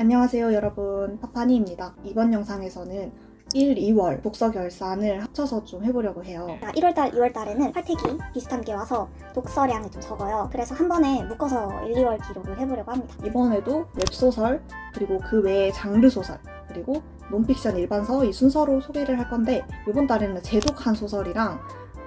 안녕하세요 여러분 파파니입니다. 이번 영상에서는 1, 2월 독서 결산을 합쳐서 좀 해보려고 해요. 1월달, 2월달에는 활태기 비슷한 게 와서 독서량이 좀 적어요. 그래서 한 번에 묶어서 1, 2월 기록을 해보려고 합니다. 이번에도 웹소설 그리고 그 외에 장르 소설 그리고 논픽션 일반서 이 순서로 소개를 할 건데 이번 달에는 제독한 소설이랑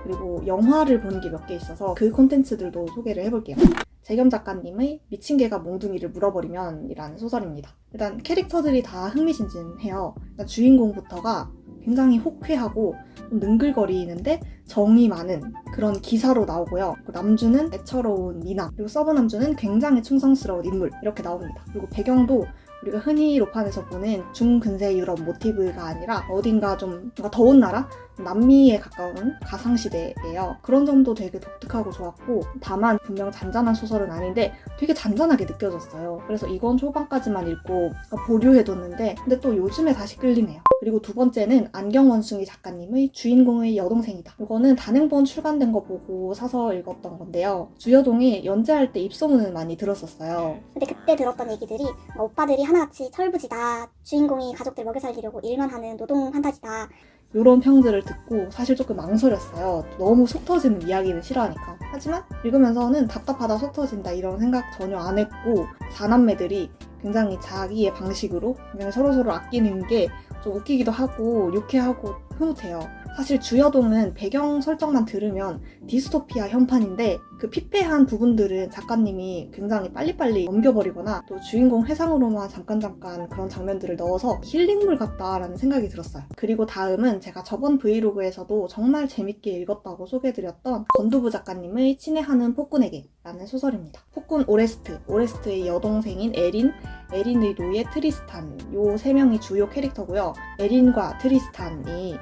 그리고 영화를 본게몇 개 있어서 그 콘텐츠들도 소개를 해볼게요. 재겸 작가님의 미친 개가 몽둥이를 물어버리면 이라는 소설입니다. 일단 캐릭터들이 다 흥미진진해요. 일단 주인공부터가 굉장히 호쾌하고 좀 능글거리는데 정이 많은 그런 기사로 나오고요. 남주는 애처로운 미남, 그리고 서브 남주는 굉장히 충성스러운 인물 이렇게 나옵니다. 그리고 배경도 우리가 흔히 로판에서 보는 중근세 유럽 모티브가 아니라 어딘가 좀 더운 나라? 남미에 가까운 가상시대예요. 그런 점도 되게 독특하고 좋았고 다만 분명 잔잔한 소설은 아닌데 되게 잔잔하게 느껴졌어요. 그래서 이건 초반까지만 읽고 보류해뒀는데 근데 또 요즘에 다시 끌리네요. 그리고 두 번째는 안경원숭이 작가님의 주인공의 여동생이다. 이거는 단행본 출간된 거 보고 사서 읽었던 건데요. 주여동이 연재할 때 입소문을 많이 들었었어요. 근데 그때 들었던 얘기들이 뭐 오빠들이 하나같이 철부지다. 주인공이 가족들 먹여 살리려고 일만 하는 노동 판타지다. 이런 평들을 듣고 사실 조금 망설였어요. 너무 속 터지는 이야기는 싫어하니까. 하지만 읽으면서는 답답하다 속 터진다 이런 생각 전혀 안 했고 사남매들이 굉장히 자기의 방식으로 굉장히 서로서로 아끼는 게 좀 웃기기도 하고 유쾌하고 흐뭇해요. 사실 주여동은 배경 설정만 들으면 디스토피아 현판인데 그 피폐한 부분들은 작가님이 굉장히 빨리빨리 넘겨버리거나 또 주인공 회상으로만 잠깐잠깐 그런 장면들을 넣어서 힐링물 같다라는 생각이 들었어요. 그리고 다음은 제가 저번 브이로그에서도 정말 재밌게 읽었다고 소개해드렸던 건두부 작가님의 친애하는 폭군에게 라는 소설입니다. 폭군 오레스트, 오레스트의 여동생인 에린, 에린의 노예 트리스탄 요 세 명이 주요 캐릭터고요. 에린과 트리스탄이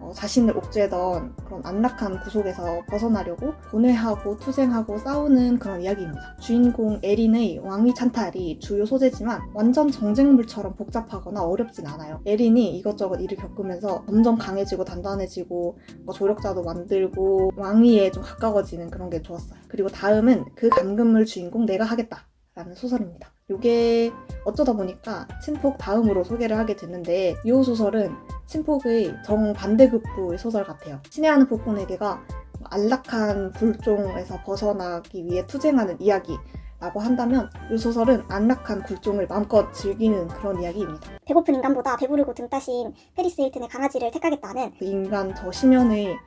어, 자신을 옥죄던 그런 안락한 구속에서 벗어나려고 고뇌하고 투쟁하고 싸우는 그런 이야기입니다. 주인공 에린의 왕위 찬탈이 주요 소재지만 완전 정쟁물처럼 복잡하거나 어렵진 않아요. 에린이 이것저것 일을 겪으면서 점점 강해지고 단단해지고 뭔가 조력자도 만들고 왕위에 좀 가까워지는 그런 게 좋았어요. 그리고 다음은 그 감금물 주인공 내가 하겠다. 라는 소설입니다. 이게 어쩌다 보니까 친폭 다음으로 소개를 하게 됐는데 이 소설은 친폭의 정반대급부의 소설 같아요. 친애하는 폭군에게가 안락한 굴종에서 벗어나기 위해 투쟁하는 이야기 라고 한다면 이 소설은 안락한 굴종을 마음껏 즐기는 그런 이야기입니다. 배고픈 인간보다 배부르고 등 따신 페리스 힐튼의 강아지를 택하겠다는 그 인간 저 심연의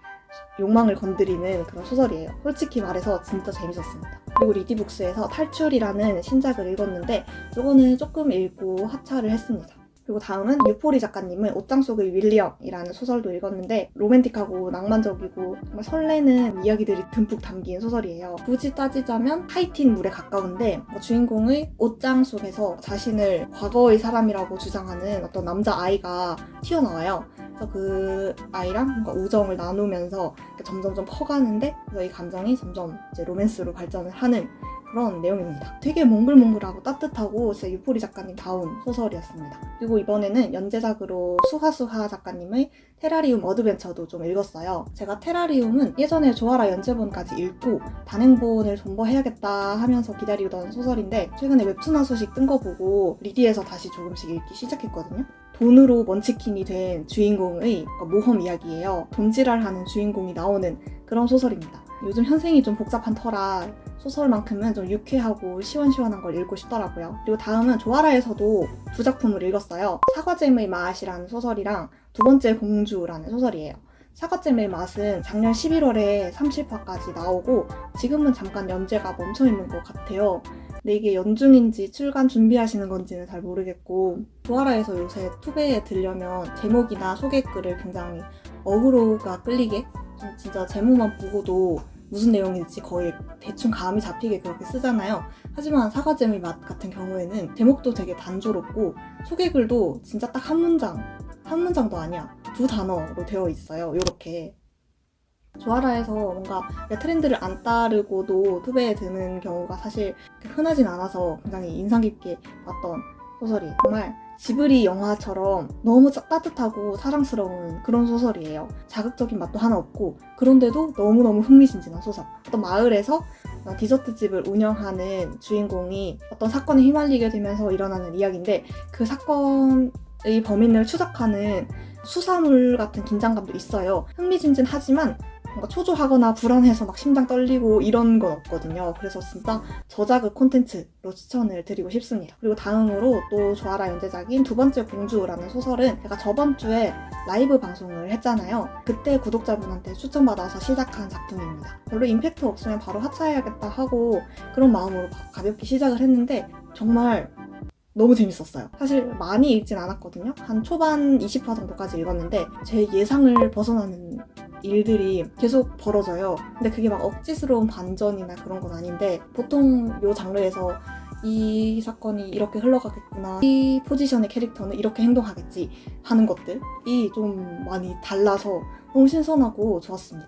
욕망을 건드리는 그런 소설이에요. 솔직히 말해서 진짜 재밌었습니다. 그리고 리디북스에서 탈출이라는 신작을 읽었는데 이거는 조금 읽고 하차를 했습니다. 그리고 다음은 유포리 작가님은 옷장 속의 윌리엄이라는 소설도 읽었는데 로맨틱하고 낭만적이고 정말 설레는 이야기들이 듬뿍 담긴 소설이에요. 굳이 따지자면 하이틴 물에 가까운데 뭐 주인공의 옷장 속에서 자신을 과거의 사람이라고 주장하는 어떤 남자 아이가 튀어나와요. 그래서 그 아이랑 뭔가 우정을 나누면서 점점점 커가는데 그래서 이 감정이 점점 이제 로맨스로 발전을 하는 그런 내용입니다. 되게 몽글몽글하고 따뜻하고 진짜 유포리 작가님 다운 소설이었습니다. 그리고 이번에는 연재작으로 수하수하 작가님의 테라리움 어드벤처도 좀 읽었어요. 제가 테라리움은 예전에 조아라 연재본까지 읽고 단행본을 존버해야겠다 하면서 기다리던 소설인데 최근에 웹툰화 소식 뜬 거 보고 리디에서 다시 조금씩 읽기 시작했거든요. 돈으로 먼치킨이 된 주인공의 모험 이야기예요. 돈지랄하는 주인공이 나오는 그런 소설입니다. 요즘 현생이 좀 복잡한 터라 소설만큼은 좀 유쾌하고 시원시원한 걸 읽고 싶더라고요. 그리고 다음은 조아라에서도 두 작품을 읽었어요. 사과잼의 맛이라는 소설이랑 두 번째 공주라는 소설이에요. 사과잼의 맛은 작년 11월에 30화까지 나오고 지금은 잠깐 연재가 멈춰 있는 것 같아요. 근데 이게 연중인지 출간 준비하시는 건지는 잘 모르겠고 조아라에서 요새 투베에 들려면 제목이나 소개글을 굉장히 어그로가 끌리게 좀 진짜 제목만 보고도 무슨 내용인지 거의 대충 감이 잡히게 그렇게 쓰잖아요. 하지만 사과잼의 맛 같은 경우에는 제목도 되게 단조롭고 소개글도 진짜 딱 한 문장, 한 문장도 아니야. 두 단어로 되어 있어요. 이렇게. 조아라에서 뭔가 트렌드를 안 따르고도 투베에 드는 경우가 사실 흔하진 않아서 굉장히 인상 깊게 봤던 소설이 정말 지브리 영화처럼 너무 따- 따뜻하고 사랑스러운 그런 소설이에요. 자극적인 맛도 하나 없고 그런데도 너무너무 흥미진진한 소설. 어떤 마을에서 디저트집을 운영하는 주인공이 어떤 사건에 휘말리게 되면서 일어나는 이야기인데 그 사건의 범인을 추적하는 수사물 같은 긴장감도 있어요. 흥미진진하지만 뭔가 초조하거나 불안해서 막 심장 떨리고 이런 건 없거든요. 그래서 진짜 저자극 콘텐츠로 추천을 드리고 싶습니다. 그리고 다음으로 또 조아라 연재작인 두 번째 공주라는 소설은 제가 저번 주에 라이브 방송을 했잖아요. 그때 구독자분한테 추천받아서 시작한 작품입니다. 별로 임팩트 없으면 바로 하차해야겠다 하고 그런 마음으로 가볍게 시작을 했는데 정말 너무 재밌었어요. 사실 많이 읽진 않았거든요. 한 초반 20화 정도까지 읽었는데 제 예상을 벗어나는 일들이 계속 벌어져요. 근데 그게 막 억지스러운 반전이나 그런 건 아닌데 보통 요 장르에서 이 사건이 이렇게 흘러가겠구나. 이 포지션의 캐릭터는 이렇게 행동하겠지 하는 것들이 좀 많이 달라서 너무 신선하고 좋았습니다.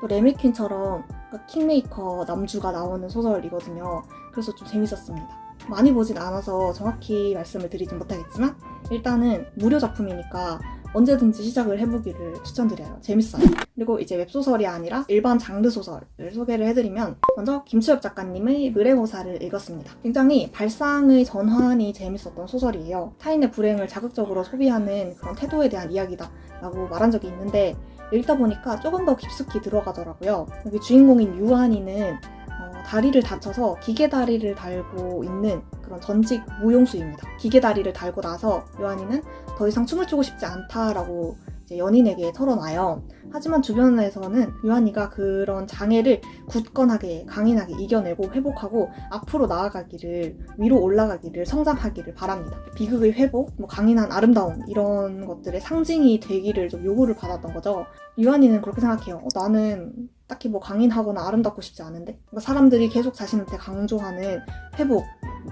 또 레미퀸처럼 킹메이커 남주가 나오는 소설이거든요. 그래서 좀 재밌었습니다. 많이 보진 않아서 정확히 말씀을 드리진 못하겠지만 일단은 무료 작품이니까 언제든지 시작을 해보기를 추천드려요. 재밌어요. 그리고 이제 웹소설이 아니라 일반 장르 소설을 소개를 해드리면 먼저 김수엽 작가님의 의뢰고사를 읽었습니다. 굉장히 발상의 전환이 재밌었던 소설이에요. 타인의 불행을 자극적으로 소비하는 그런 태도에 대한 이야기다 라고 말한 적이 있는데 읽다 보니까 조금 더 깊숙이 들어가더라고요. 여기 주인공인 유한이는 어, 다리를 다쳐서 기계 다리를 달고 있는 그런 전직 무용수입니다. 기계 다리를 달고 나서 요한이는 더 이상 춤을 추고 싶지 않다라고 연인에게 털어놔요. 하지만 주변에서는 요한이가 그런 장애를 굳건하게 강인하게 이겨내고 회복하고 앞으로 나아가기를 위로 올라가기를 성장하기를 바랍니다. 비극의 회복, 뭐 강인한 아름다움 이런 것들의 상징이 되기를 좀 요구를 받았던 거죠. 요한이는 그렇게 생각해요. 어, 나는 딱히 뭐 강인하거나 아름답고 싶지 않은데 그러니까 사람들이 계속 자신한테 강조하는 회복,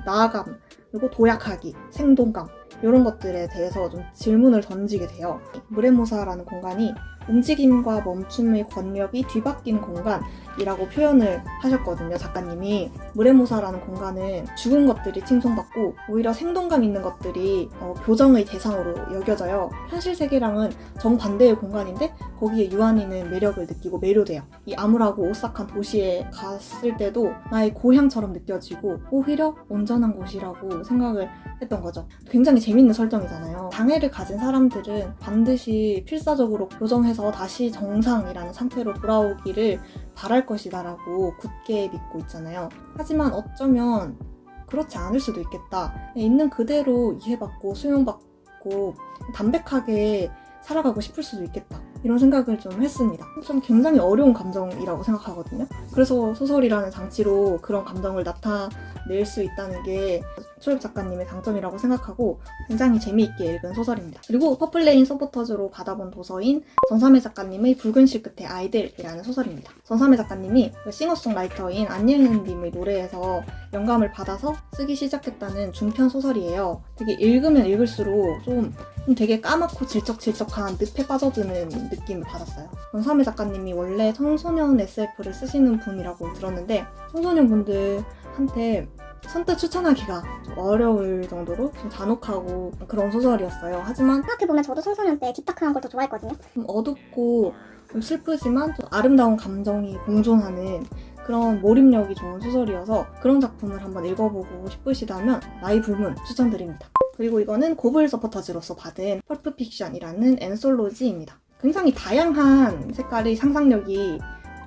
나아감, 그리고 도약하기, 생동감 이런 것들에 대해서 좀 질문을 던지게 돼요. 무레모사라는 공간이 움직임과 멈춤의 권력이 뒤바뀐 공간이라고 표현을 하셨거든요, 작가님이. 무레모사라는 공간은 죽은 것들이 칭송받고 오히려 생동감 있는 것들이 어, 교정의 대상으로 여겨져요. 현실 세계랑은 정반대의 공간인데 거기에 유한이는 매력을 느끼고 매료돼요. 이 암울하고 오싹한 도시에 갔을 때도 나의 고향처럼 느껴지고 오히려 온전한 곳이라고 생각을 했던 거죠. 굉장히 재밌는 설정이잖아요. 장애를 가진 사람들은 반드시 필사적으로 교정해서 다시 정상이라는 상태로 돌아오기를 바랄 것이다라고 굳게 믿고 있잖아요. 하지만 어쩌면 그렇지 않을 수도 있겠다. 있는 그대로 이해받고 수용받고 담백하게 살아가고 싶을 수도 있겠다. 이런 생각을 좀 했습니다. 좀 굉장히 어려운 감정이라고 생각하거든요. 그래서 소설이라는 장치로 그런 감정을 나타낼 수 있다는 게 초엽 작가님의 장점이라고 생각하고 굉장히 재미있게 읽은 소설입니다. 그리고 퍼플레인 서포터즈로 받아본 도서인 전삼회 작가님의 붉은 실 끝의 아이들이라는 소설입니다. 전삼회 작가님이 그 싱어송라이터인 안예은님의 노래에서 영감을 받아서 쓰기 시작했다는 중편 소설이에요. 되게 읽으면 읽을수록 좀, 좀 되게 까맣고 질척질척한 늪에 빠져드는 느낌을 받았어요. 전삼회 작가님이 원래 청소년 SF를 쓰시는 분이라고 들었는데 청소년 분들한테 선뜻 추천하기가 좀 어려울 정도로 좀 잔혹하고 그런 소설이었어요. 하지만 생각해보면 저도 청소년 때 딥다크한 걸 더 좋아했거든요. 좀 어둡고 좀 슬프지만 좀 아름다운 감정이 공존하는 그런 몰입력이 좋은 소설이어서 그런 작품을 한번 읽어보고 싶으시다면 나이 불문 추천드립니다. 그리고 이거는 고블 서포터즈로서 받은 펄프 픽션이라는 엔솔로지입니다. 굉장히 다양한 색깔의 상상력이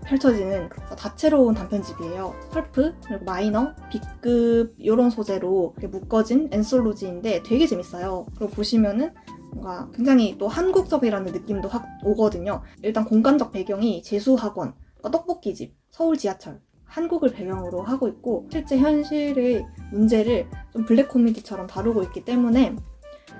펼쳐지는 다채로운 단편집이에요. 펄프, 그리고 마이너, B급 이런 소재로 묶어진 엔솔로지인데 되게 재밌어요. 그리고 보시면은 뭔가 굉장히 또 한국적이라는 느낌도 확 오거든요. 일단 공간적 배경이 재수학원, 그러니까 떡볶이집, 서울 지하철, 한국을 배경으로 하고 있고 실제 현실의 문제를 좀 블랙 코미디처럼 다루고 있기 때문에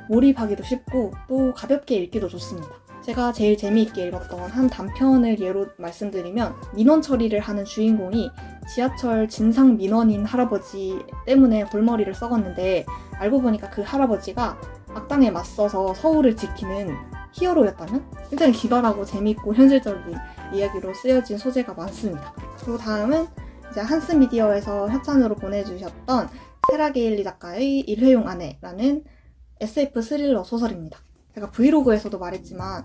몰입하기도 쉽고 또 가볍게 읽기도 좋습니다. 제가 제일 재미있게 읽었던 한 단편을 예로 말씀드리면 민원 처리를 하는 주인공이 지하철 진상 민원인 할아버지 때문에 골머리를 썩었는데 알고 보니까 그 할아버지가 악당에 맞서서 서울을 지키는 히어로였다면 굉장히 기발하고 재미있고 현실적인 이야기로 쓰여진 소재가 많습니다. 그리고 다음은 이제 한스 미디어에서 협찬으로 보내주셨던 세라 게일리 작가의 일회용 아내라는 SF 스릴러 소설입니다. 제가 브이로그에서도 말했지만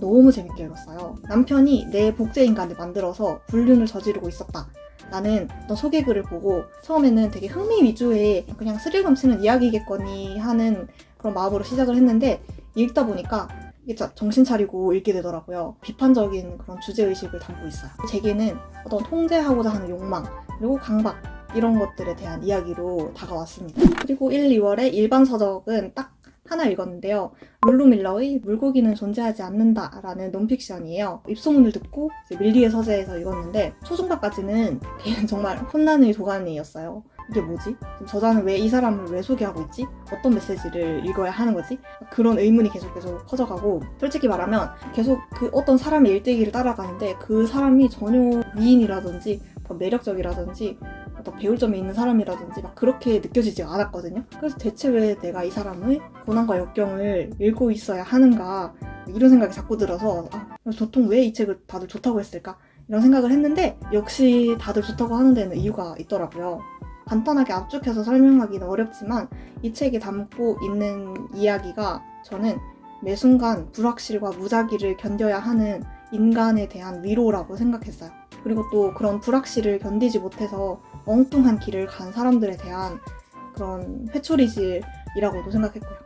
너무 재밌게 읽었어요. 남편이 내 복제 인간을 만들어서 불륜을 저지르고 있었다. 라는 어떤 소개글을 보고 처음에는 되게 흥미 위주의 그냥 스릴 넘치는 이야기겠거니 하는 그런 마음으로 시작을 했는데 읽다 보니까 진짜 정신 차리고 읽게 되더라고요. 비판적인 그런 주제의식을 담고 있어요. 제게는 어떤 통제하고자 하는 욕망, 그리고 강박, 이런 것들에 대한 이야기로 다가왔습니다. 그리고 1, 2월에 일반 서적은 딱 하나 읽었는데요. 룰루 밀러의 물고기는 존재하지 않는다 라는 논픽션이에요. 입소문을 듣고 밀리의 서재에서 읽었는데 초중반까지는 걔는 정말 혼란의 도가니였어요. 이게 뭐지? 저자는 왜 이 사람을 왜 소개하고 있지? 어떤 메시지를 읽어야 하는 거지? 그런 의문이 계속 계속 커져가고 솔직히 말하면 계속 그 어떤 사람의 일대기를 따라가는데 그 사람이 전혀 미인이라든지 더 매력적이라든지 어떤 배울 점이 있는 사람이라든지 막 그렇게 느껴지지 않았거든요. 그래서 대체 왜 내가 이 사람의 고난과 역경을 읽고 있어야 하는가 이런 생각이 자꾸 들어서 아, 도통 왜 이 책을 다들 좋다고 했을까 이런 생각을 했는데 역시 다들 좋다고 하는 데는 이유가 있더라고요. 간단하게 압축해서 설명하기는 어렵지만 이 책에 담고 있는 이야기가 저는 매 순간 불확실과 무작위를 견뎌야 하는 인간에 대한 위로라고 생각했어요. 그리고 또 그런 불확실을 견디지 못해서 엉뚱한 길을 간 사람들에 대한 그런 회초리질이라고도 생각했고요.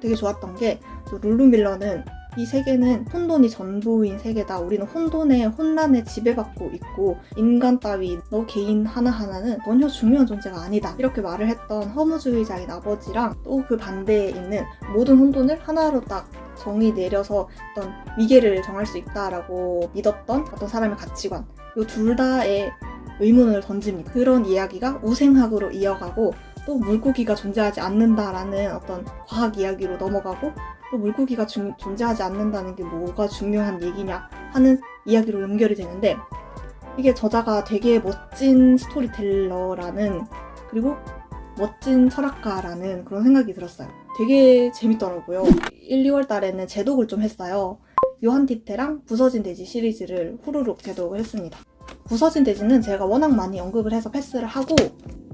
되게 좋았던 게또 룰루 밀러는 이 세계는 혼돈이 전부인 세계다. 우리는 혼돈의 혼란에 지배받고 있고 인간 따위 너 개인 하나하나는 전혀 중요한 존재가 아니다. 이렇게 말을 했던 허무주의자인 아버지랑 또 그 반대에 있는 모든 혼돈을 하나로 딱 정의 내려서 어떤 위계를 정할 수 있다라고 믿었던 어떤 사람의 가치관. 이둘 다의 의문을 던집니다. 그런 이야기가 우생학으로 이어가고 또 물고기가 존재하지 않는다라는 어떤 과학 이야기로 넘어가고 또 물고기가 중- 존재하지 않는다는 게 뭐가 중요한 얘기냐 하는 이야기로 연결이 되는데 이게 저자가 되게 멋진 스토리텔러라는 그리고 멋진 철학가라는 그런 생각이 들었어요. 되게 재밌더라고요. 1, 2월 달에는 제독을 좀 했어요. 요한 티테랑 부서진 돼지 시리즈를 후루룩 제독을 했습니다. 부서진 돼지는 제가 워낙 많이 언급을 해서 패스를 하고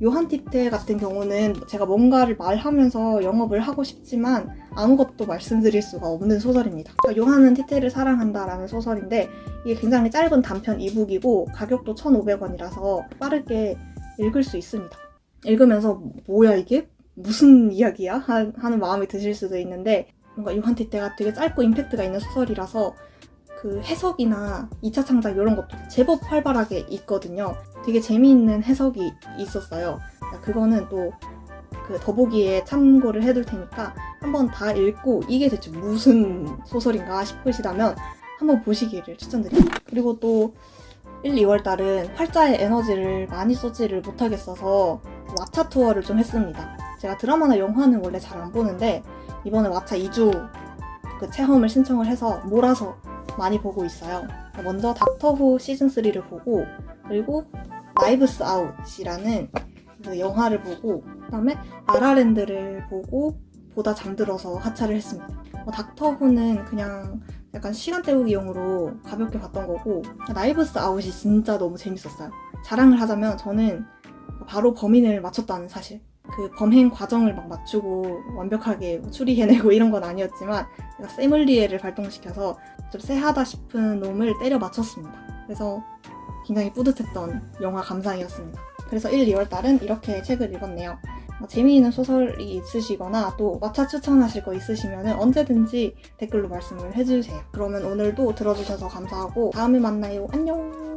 요한 티테 같은 경우는 제가 뭔가를 말하면서 영업을 하고 싶지만 아무것도 말씀드릴 수가 없는 소설입니다. 요한은 티테를 사랑한다라는 소설인데 이게 굉장히 짧은 단편 이북이고 가격도 1,500원이라서 빠르게 읽을 수 있습니다. 읽으면서 뭐야 이게? 무슨 이야기야? 하- 하는 마음이 드실 수도 있는데 뭔가 요한 티테가 되게 짧고 임팩트가 있는 소설이라서 그 해석이나 2차 창작 이런 것도 제법 활발하게 있거든요. 되게 재미있는 해석이 있었어요. 그거는 또 그 더보기에 참고를 해둘 테니까 한번 다 읽고 이게 대체 무슨 소설인가 싶으시다면 한번 보시기를 추천드립니다. 그리고 또 1, 2월 달은 활자의 에너지를 많이 쏘지를 못하겠어서 왓챠 투어를 좀 했습니다. 제가 드라마나 영화는 원래 잘 안 보는데 이번에 왓챠 2주 그 체험을 신청을 해서 몰아서 많이 보고 있어요. 먼저 닥터 후 시즌 3를 보고 그리고 라이브스 아웃이라는 그 영화를 보고 그다음에 라라랜드를 보고 보다 잠들어서 하차를 했습니다. 뭐 닥터 후는 그냥 약간 시간 때우기용으로 가볍게 봤던 거고 라이브스 아웃이 진짜 너무 재밌었어요. 자랑을 하자면 저는 바로 범인을 맞췄다는 사실. 그 범행 과정을 막 맞추고 완벽하게 뭐 추리해내고 이런 건 아니었지만 제가 세물리에를 발동시켜서 좀 쎄하다 싶은 놈을 때려 맞췄습니다. 그래서 굉장히 뿌듯했던 영화 감상이었습니다. 그래서 1, 2월 달은 이렇게 책을 읽었네요. 뭐 재미있는 소설이 있으시거나 또 왓챠 추천하실 거 있으시면 언제든지 댓글로 말씀을 해주세요. 그러면 오늘도 들어주셔서 감사하고 다음에 만나요. 안녕!